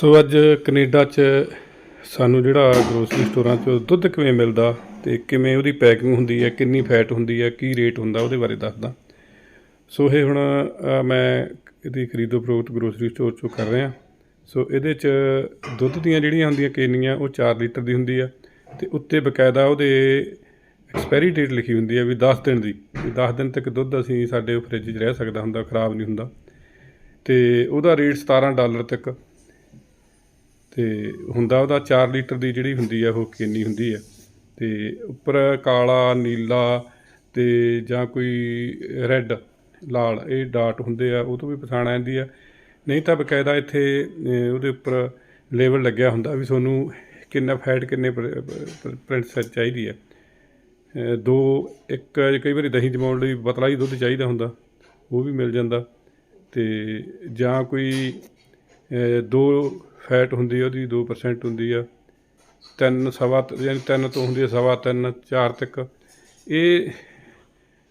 ਸੋ ਅੱਜ ਕੈਨੇਡਾ 'ਚ ਸਾਨੂੰ ਜਿਹੜਾ ਗਰੋਸਰੀ ਸਟੋਰਾਂ 'ਚੋਂ ਦੁੱਧ ਕਿਵੇਂ ਮਿਲਦਾ ਤੇ ਕਿਵੇਂ ਉਹਦੀ ਪੈਕਿੰਗ ਹੁੰਦੀ ਹੈ, ਕਿੰਨੀ ਫੈਟ ਹੁੰਦੀ ਹੈ, ਕੀ ਰੇਟ ਹੁੰਦਾ ਉਹਦੇ ਬਾਰੇ ਦੱਸਦਾ। ਸੋ ਇਹ ਹੁਣ ਮੈਂ ਇਹਦੀ ਖਰੀਦੋ ਫਰੋਖਤ ਗਰੋਸਰੀ ਸਟੋਰ 'ਚੋਂ ਕਰ ਰਿਹਾ। ਸੋ ਇਹਦੇ 'ਚ ਦੁੱਧ ਦੀਆਂ ਜਿਹੜੀਆਂ ਹੁੰਦੀਆਂ ਕੇਨੀਆਂ, ਉਹ 4 ਲੀਟਰ ਦੀ ਹੁੰਦੀ ਆ ਤੇ ਉੱਤੇ ਬਕਾਇਦਾ ਉਹਦੇ ਐਕਸਪਾਇਰੀ ਡੇਟ ਲਿਖੀ ਹੁੰਦੀ ਹੈ ਵੀ 10 ਦਿਨ ਦੀ। ਵੀ 10 ਦਿਨ ਤੱਕ ਦੁੱਧ ਅਸੀਂ ਸਾਡੇ ਫ੍ਰਿਜ 'ਚ ਰਹਿ ਸਕਦਾ ਹੁੰਦਾ, ਖਰਾਬ ਨਹੀਂ ਹੁੰਦਾ। ਤੇ ਉਹਦਾ ਰੇਟ 17 ਡਾਲਰ ਤੱਕ। ਤੇ ਹੁੰਦਾ ਉਹਦਾ 4 ਲੀਟਰ ਦੀ ਜਿਹੜੀ ਹੁੰਦੀ ਆ, ਉਹ ਕਿੰਨੀ ਹੁੰਦੀ ਆ। ਤੇ ਉੱਪਰ ਕਾਲਾ, ਨੀਲਾ ਤੇ ਜਾਂ ਕੋਈ ਰੈੱਡ, ਲਾਲ ਇਹ ਡਾਟ ਹੁੰਦੇ ਆ, ਉਹ ਤੋਂ ਵੀ ਪਛਾਣ ਆਉਂਦੀ ਆ। ਨਹੀਂ ਤਾਂ ਬਕਾਇਦਾ ਇੱਥੇ ਉਹਦੇ ਉੱਪਰ ਲੇਬਲ ਲੱਗਿਆ ਹੁੰਦਾ ਵੀ ਤੁਹਾਨੂੰ ਕਿੰਨਾ ਫੈਟ, ਕਿੰਨੇ ਪ੍ਰਿੰਟ ਚਾਹੀਦੀ ਹੈ ਦੋ, ਇੱਕ ਕਈ ਵਾਰੀ ਦਹੀਂ ਜਮਾਉਣ ਲਈ ਪਤਲਾ ਹੀ ਦੁੱਧ ਚਾਹੀਦਾ ਹੁੰਦਾ, ਉਹ ਵੀ ਮਿਲ ਜਾਂਦਾ। ਤੇ ਜਾਂ ਕੋਈ ਦੋ ਫੈਟ ਹੁੰਦੀ ਉਹਦੀ 2% ਹੁੰਦੀ ਆ। ਤਿੰਨ ਸਵਾ ਤ- ਯਾਨੀ ਤਿੰਨ ਤੋਂ ਹੁੰਦੀ ਆ, ਸਵਾ ਤਿੰਨ, ਚਾਰ ਤੱਕ। ਇਹ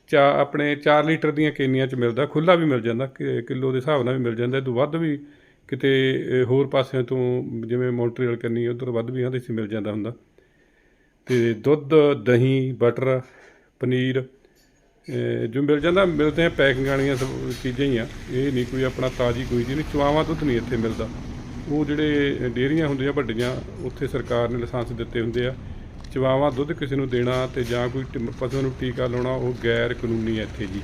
ਚਾ, ਆਪਣੇ 4 ਲੀਟਰ ਦੀਆਂ ਕੇਨੀਆਂ ਚ ਮਿਲਦਾ ਖੁੱਲਾ ਵੀ ਮਿਲ ਜਾਂਦਾ, ਕਿ- ਕਿਲੋ ਦੇ ਹਿਸਾਬ ਨਾਲ ਵੀ ਮਿਲ ਜਾਂਦਾ, ਇਹ ਤੋਂ ਵੱਧ ਵੀ ਕਿਤੇ ਹੋਰ ਪਾਸਿਆਂ ਤੋਂ, ਜਿਵੇਂ ਮੌਂਟਰੀਅਲ ਕਰਨੀ ਉਧਰ ਵੱਧ ਵੀ ਇਹਦੇ 'ਚ ਮਿਲ ਜਾਂਦਾ ਹੁੰਦਾ। ਤੇ ਦੁੱਧ, ਦਹੀਂ, ਬਟਰ, ਪਨੀਰ ਜੋ ਮਿਲ ਜਾਂਦਾ, ਮਿਲਦੇ ਆ, ਪੈਕਿੰਗ ਵਾਲੀਆਂ ਸਭ ਚੀਜ਼ਾਂ ਹੀ ਆ। ਇਹ ਨਹੀਂ ਕੋਈ ਆਪਣਾ ਤਾਜ਼ੀ ਕੋਈ ਚੀਜ਼ ਨਹੀਂ ਚੁਆਵਾਂ ਦੁੱਧ ਨਹੀਂ ਇੱਥੇ ਮਿਲਦਾ। ਉਹ ਜਿਹੜੇ ਡੇਅਰੀਆਂ ਹੁੰਦੀਆਂ ਵੱਡੀਆਂ, ਉੱਥੇ ਸਰਕਾਰ ਨੇ ਲਾਇਸੈਂਸ ਦਿੱਤੇ ਹੁੰਦੇ ਆ। ਚੁਆਵਾਂ ਦੁੱਧ ਕਿਸੇ ਨੂੰ ਦੇਣਾ ਤੇ ਜਾਂ ਕੋਈ ਟ- ਪਸ਼ੂ ਨੂੰ ਟੀਕਾ ਲਾਉਣਾ, ਉਹ ਗੈਰ ਕਾਨੂੰਨੀ ਹੈ ਇੱਥੇ ਜੀ।